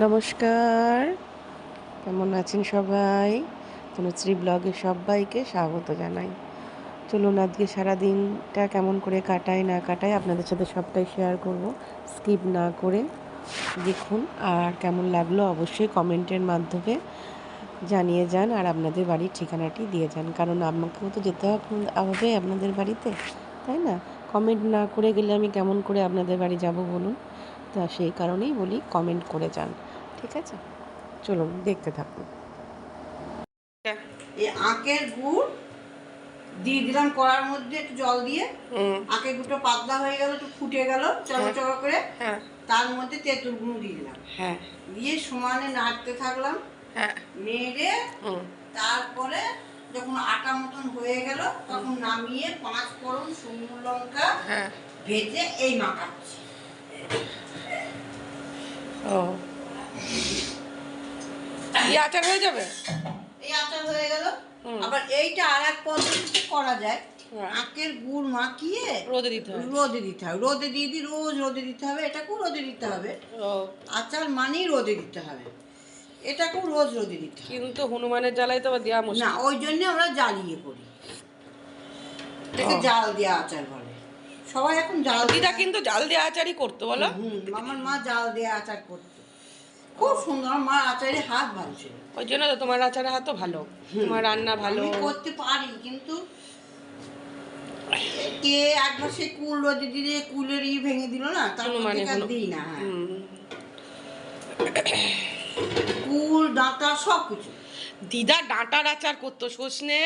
নমস্কার। কেমন আছেন সবাই? তনুশ্রী ব্লগে সবাইকে স্বাগত জানাই। চলুন আজকে সারাদিনটা কেমন করে কাটাই না কাটাই আপনাদের সাথে সবটাই শেয়ার করব। স্কিপ না করে দেখুন আর কেমন লাগল অবশ্যই কমেন্টের মাধ্যমে জানিয়ে যান আর আপনাদের বাড়ির ঠিকানাটি দিয়ে যান। কারণ আমাকেও তো যেতে হবে আপনাদের বাড়িতে, তাই না? কমেন্ট না করে গেলে আমি কেমন করে আপনাদের বাড়ি যাব বলুন? তা সেই কারণেই বলি কমেন্ট করে যান। ঠিক আছে? চলুন দেখতে থাকুন। এই আখের গুড় দিয়ে দিলাম কড়ার মধ্যে একটু জল দিয়ে। আখের গুড়টা পাতলা হয়ে গেল একটু ফুটে গেল চড়ো চড়ো করে হ্যাঁ। তার মধ্যে তেঁতুল গুঁড়ো দিয়ে দিলাম। হ্যাঁ। দিয়ে সমানে নাড়তে থাকলাম। হ্যাঁ। নেড়ে তারপরে যখন আটা মতন হয়ে গেল তখন নামিয়ে পাঁচ ফোড়ন শুকনো লঙ্কা হ্যাঁ। ভেজে এই মাখাচ্ছি। ও। এই আচার হয়ে যাবে? এই আচার হয়ে গেল। আবার এইটা আর এক পদ্ধতিতে করা যায়। হ্যাঁ। আখের গুড় মাখিয়ে রোদে দিতে হবে। রোদে দিতে হবে। রোদে দিয়ে দিই রোজ রোদে দিতে হবে। এটাকেও রোদে দিতে হবে। আচার মানেই রোদে দিতে হবে। এটাকেও রোজ রোদে দিতে হবে। কিন্তু হনুমানের জ্বালায় তো দেওয়া না ওই জন্য আমরা জ্বালিয়ে করি। এটাকে। জাল দেওয়া আচার বলে। সবাই এখন জাল দিদা কিন্তু জাল দেওয়া আচারই করতো বলো। হুম আমার মা জাল দেওয়া আচার করতো। খুব সুন্দর আমার আচারে হাত ভালো ছিল। ওই জন্য তো তোমার আচারের হাতও ভালো। তোমার রান্না ভালো। আমি করতে পারি কিন্তু কে একবার সে কুল রোদে কুলের ই ভেঙে দিল না তার হনু- দিই না হ্যাঁ। কুল ডাঁটা সব কিছু। দিদা ডাঁটার আচার করতো সজনে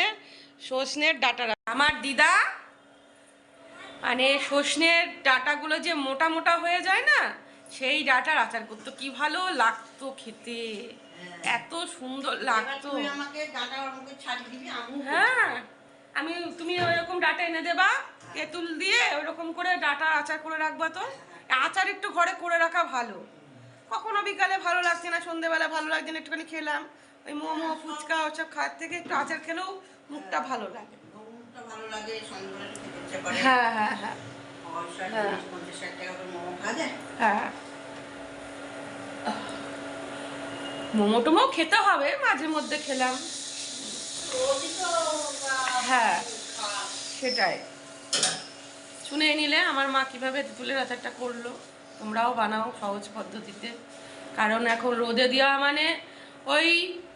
সজনের ডাঁটার আমার দিদা মানে সজনের ডাঁটাগুলো যে মোটা মোটা হয়ে যায় না সেই ডাঁটার আচার করতো। কি ভালো লাগতো খেতে। এত সুন্দর লাগতো। হ্যাঁ আমি তুমি ওইরকম ডাটা এনে দেবা তেঁতুল দিয়ে ওইরকম করে ডাটা আচার করে রাখবা তো। আচার একটু ঘরে করে রাখা ভালো। কখনো বিকালে ভালো লাগছে না সন্ধেবেলা ভালো লাগছে না একটুখানি খেলাম। ওই মোমো ফুচকা ওসব খাওয়ার থেকে একটু আচার খেলেও মুখটা ভালো লাগে। মোমোটা ভালো লাগে হ্যাঁ হ্যাঁ হ্যাঁ। হ্যাঁ। তিরিশ পঞ্চাশ ষাট টাকা করে মোমো টোমো খেতে হবে, মাঝে মধ্যে খেলাম। হ্যাঁ সেটাই। শুনে নিলে আমার মা কীভাবে তেঁতুলের আচারটা করল, তোমরাও বানাও সহজ পদ্ধতিতে। কারণ এখন রোদে দেওয়া মানে ওই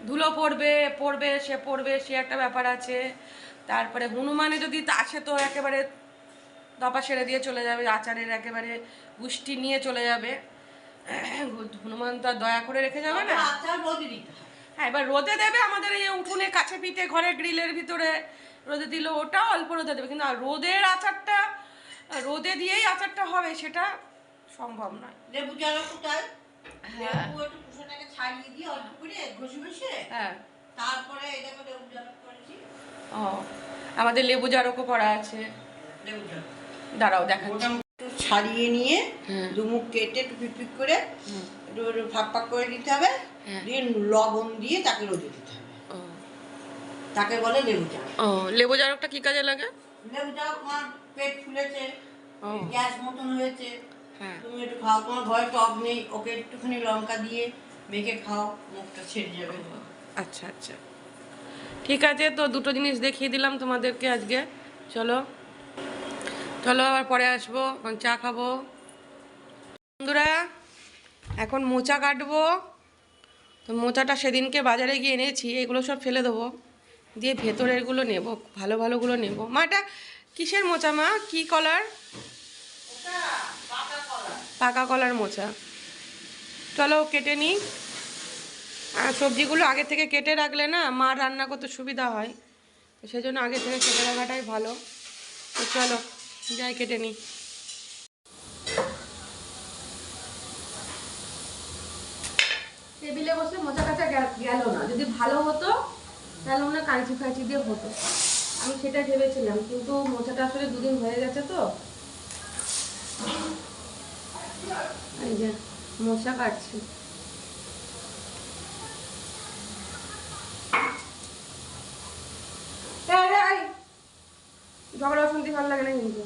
ধুলো পড়বে পড়বে, সে পড়বে, সে একটা ব্যাপার আছে। তারপরে হনুমানে যদি আসে তো একেবারে দপা সেরে দিয়ে চলে যাবে, আচারের একেবারে গুষ্টি নিয়ে চলে যাবে। হনুমান তো আর দয়া করে রেখে যাবে না? আচার রোদে দিতে হয় হ্যাঁ এবার রোদে দেবে আমাদের এই উঠোনে কাছে পিঠে ঘরে গ্রিলের ভিতরে রোদে দিল ওটাও অল্প রোদে দেবে। কিন্তু আর রোদের আচারটা রোদে দিয়েই আচারটা হবে সেটা সম্ভব নয়। লেবু জল কোথায় হ্যাঁ। লেবু একটু কুসুমটাকে ছাড়িয়ে দিয়ে অল্প করে ঘষে ঘষে হ্যাঁ। তারপরে লেবু জল করেছি ও আমাদের লেবু জারকও করা আছে। লেবু জল। দাঁড়াও দেখাচ্ছি। ছাড়িয়ে নিয়ে। দুমুখ কেটে একটু পিক করে ফাঁক ফাঁক করে দিতে হবে। হ্যাঁ। দিয়ে লবণ দিয়ে তাকে রোদে দিতে হবে। তাকে বলে লেবু জল ও লেবু জারকটা কি কাজে লাগে? লেবু জল তোমার পেট ফুলেছে গ্যাস মতন হয়েছে। হ্যাঁ। তুমি একটু খাও তোমার ঘরে টক নেই ওকে একটুখানি লঙ্কা দিয়ে মেখে খাও মুখটা ছেড়ে যাবে। আচ্ছা আচ্ছা। ঠিক আছে তো দুটো জিনিস দেখিয়ে দিলাম তোমাদেরকে আজকে। চলো। চলো আবার পরে আসব এখন চা খাব। বন্ধুরা, এখন মোচা কাটবো। তো মোচাটা সেদিনকে বাজারে গিয়ে এনেছি, এগুলো সব ফেলে দেবো। দিয়ে ভেতরেরগুলো নেব, ভালো ভালোগুলো নেব। মাটা কিসের মোচা মা? কি কলার পাকা কলার মোচা। চলো কেটে নিই। আর সবজিগুলো আগে থেকে কেটে রাখলে না মা রান্না করতে সুবিধা হয়। তো সেই জন্য আগে থেকে কেটে রাখাটাই ভালো। তো চলো। যাই, কেটে নিই। টেবিলে বসে মোচা কাচা গেল না। যদি ভালো হতো, তাহলে মনে হয় কাঁচি ফাঁচি দিয়ে হতো। আমি সেটা ভেবেছিলাম, কিন্তু মোচাটা আসলে দুদিন হয়ে গেছে তো। এই যে, মশা কাটছি। ভালো লাগে না কিন্তু।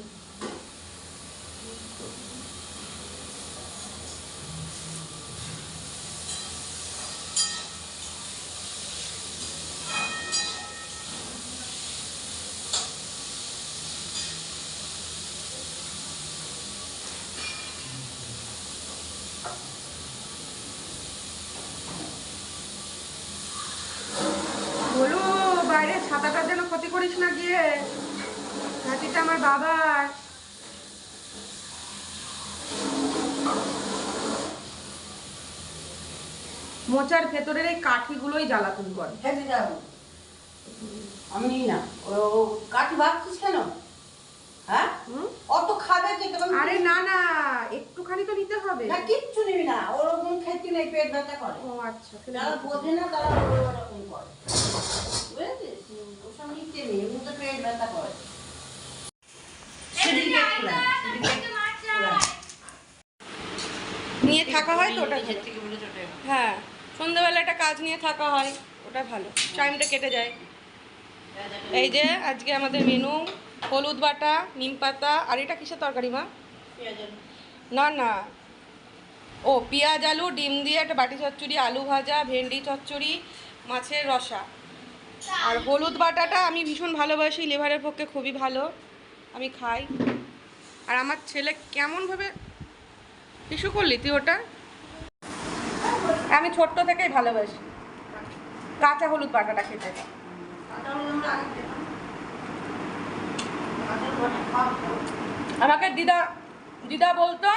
বাইরে ছাতাটার যেন ক্ষতি করিস না গিয়ে। ঘাটিটা আমার বাবার। মোচার ভেতরের এই কাঠিগুলোই জ্বালাতন করে। আমি না ও কাঠি ভাবছিস কেন? হ্যাঁ? অত খাবে কে? আরে না না একটুখানি তো নিতে হবে। না কিচ্ছু নিবি না ওরকম খেতে নেই পেট ব্যথা করে। ও আচ্ছা যারা বোঝে না তারা ওরকম করে। বুঝেছিস? ওসব নিতে নেই এমনি তো পেট ব্যথা করে। থাকা হয় তো ওটা হ্যাঁ সন্ধ্যাবেলা একটা কাজ নিয়ে থাকা হয় ওটা ভালো। টাইমটা কেটে যায়। এই যে আজকে আমাদের মেনু হলুদ বাটা নিম পাতা আর এটা কিসের তরকারি মা? না না। ও পেঁয়াজ আলু ডিম দিয়ে একটা বাটি চচ্চড়ি আলু ভাজা ভেন্ডি চচ্চড়ি মাছের রসা। আর হলুদ বাটাটা আমি ভীষণ ভালোবাসি লিভারের পক্ষে খুবই ভালো। আমি খাই। আর আমার ছেলে কেমনভাবে ইস্যু করলি তুই ওটা? আমি ছোট্ট থেকেই ভালোবাসি। কাঁচা হলুদ বাটাটা খেতে। আমাকে দিদা দিদা বলতো,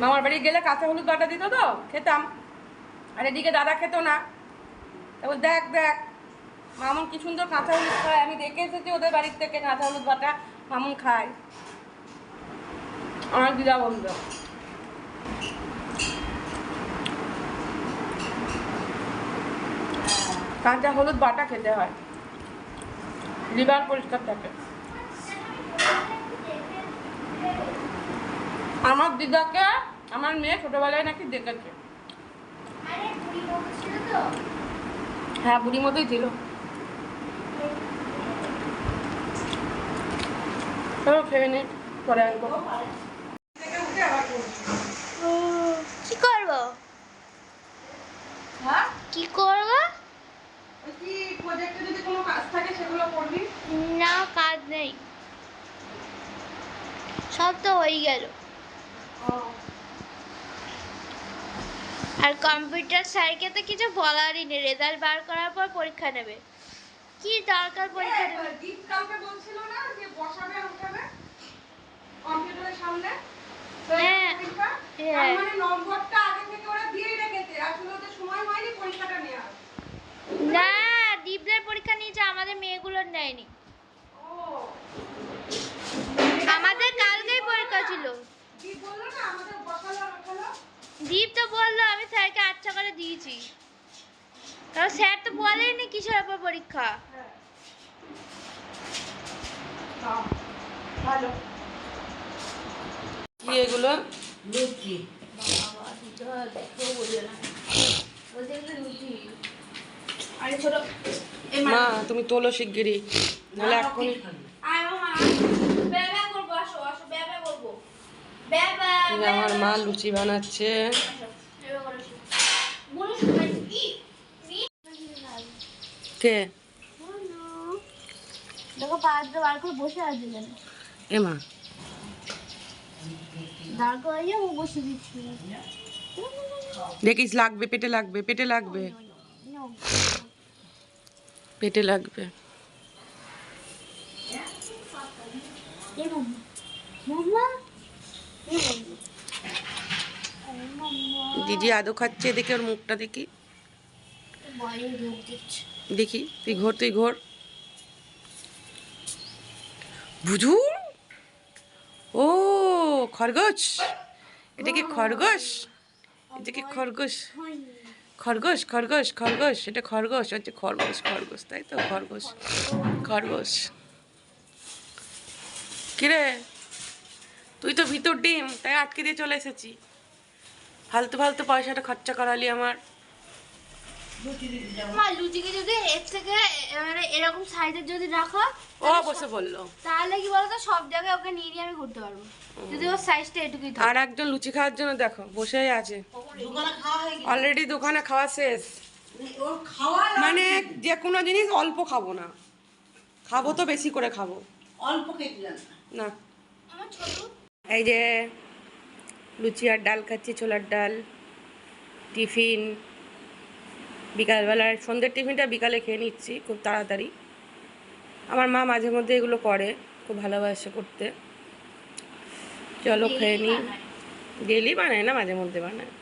মামার বাড়ি গেলে কাঁচা হলুদ বাটা দিত তো, খেতাম। আর এদিকে দাদা খেত না। তারপর দেখ দেখ, মামুন কি সুন্দর কাঁচা হলুদ খায়। আমি দেখে এসেছি ওদের বাড়ির থেকে কাঁচা হলুদ বাটা মামুন খায়। আমার দিদা বন্ধু। কাঁচা হলুদ বাটা খেতে হয়। লিভার পরিষ্কার থাকে। আমার দিদাকে, আমার মেয়ে ছোটবেলায় নাকি দেখেছে। হ্যাঁ বুড়ি মতোই ছিল। খেয়ে নে, পরে আসব কি করব? হ্যাঁ? কি করব? কি প্রজেক্টে যদি কোনো কাজ থাকে সেগুলো করবি? না কাজ নেই। সব তো হয়ে গেল। আর কম্পিউটার স্যারকে তো কিছু বলারই নেই। রেজাল্ট বার করার পর পরীক্ষা নেবে। কি দরকার পরীক্ষা নেবে? কালকে বলছিল না যে বসাবে আর উঠাবে কম্পিউটারের সামনে হ্যাঁ। পরীক্ষা? হ্যাঁ। তার মানে নম্বরটা আগে থেকে ওরা দিয়েই রেখেছে। আসলে ওদের সময় হয়নি পরীক্ষাটা নেওয়ার না ডিপদের পরীক্ষা নিয়েছে আমাদের মেয়েগুলোর নেয়নি। আমাদের কালকেই পরীক্ষা ছিল। দীপ তো বলল আমি স্যারকে আচ্ছা করে দিয়েছি। কারণ স্যার তো বলেনি কিসের উপর পরীক্ষা। হ্যাঁ। কি এগুলো? লুচি। মা। তুমি তোলো শিগগিরই নাহলে আমার মা লুচি বানাচ্ছে। কে? দেখো পাঁচ বার করে বসে আছে এ মা। দাঁড় করাইয়া ও বসে দিচ্ছি। দেখিস লাগবে পেটে লাগবে পেটে লাগবে। পেটে লাগবে। দিদি আদৌ খাচ্ছে দেখে ওর মুখটা দেখি। দেখি তুই ঘোর তুই ঘোর। বুঝু ও খরগোশ? এটা কি খরগোশ? এটা কি খরগোশ? খরগোশ খরগোশ খরগোশ, এটা খরগোশ হচ্ছে খরগোশ খরগোশ, তাই তো? খরগোশ খরগোশ। কিরে? তুই তো ভিতর ডিম, তাই আটকে দিয়ে চলে এসেছি। ফালতু ফালতু পয়সাটা খরচা করালি আমার। মা লুচিকে যদি এর থেকে মানে এরকম সাইজের যদি রাখো ও বসে বলল। তাহলে কি বলতো সব জায়গায় ওকে নিয়ে নিয়ে আমি ঘুরতে পারব। যদি ওর সাইজটা এটুকুই থাকে আর একজন লুচি খাওয়ার জন্য দেখো বসেই আছে। দোকানে খাওয়া অলরেডি দোকানে খাওয়া শেষ। খাওয়া মানে যে কোনো জিনিস অল্প খাব না। খাব তো বেশি করে খাব। অল্প না। এই যে লুচি আর ডাল খাচ্ছি ছোলার ডাল টিফিন। বিকালবেলায় সন্ধ্যের টিফিনটা বিকালে খেয়ে নিচ্ছি খুব তাড়াতাড়ি। আমার মা মাঝে মধ্যে এগুলো করে খুব ভালোবাসে করতে। চলো খেয়ে নিই ডেলি বানায় না মাঝে মধ্যে বানায়।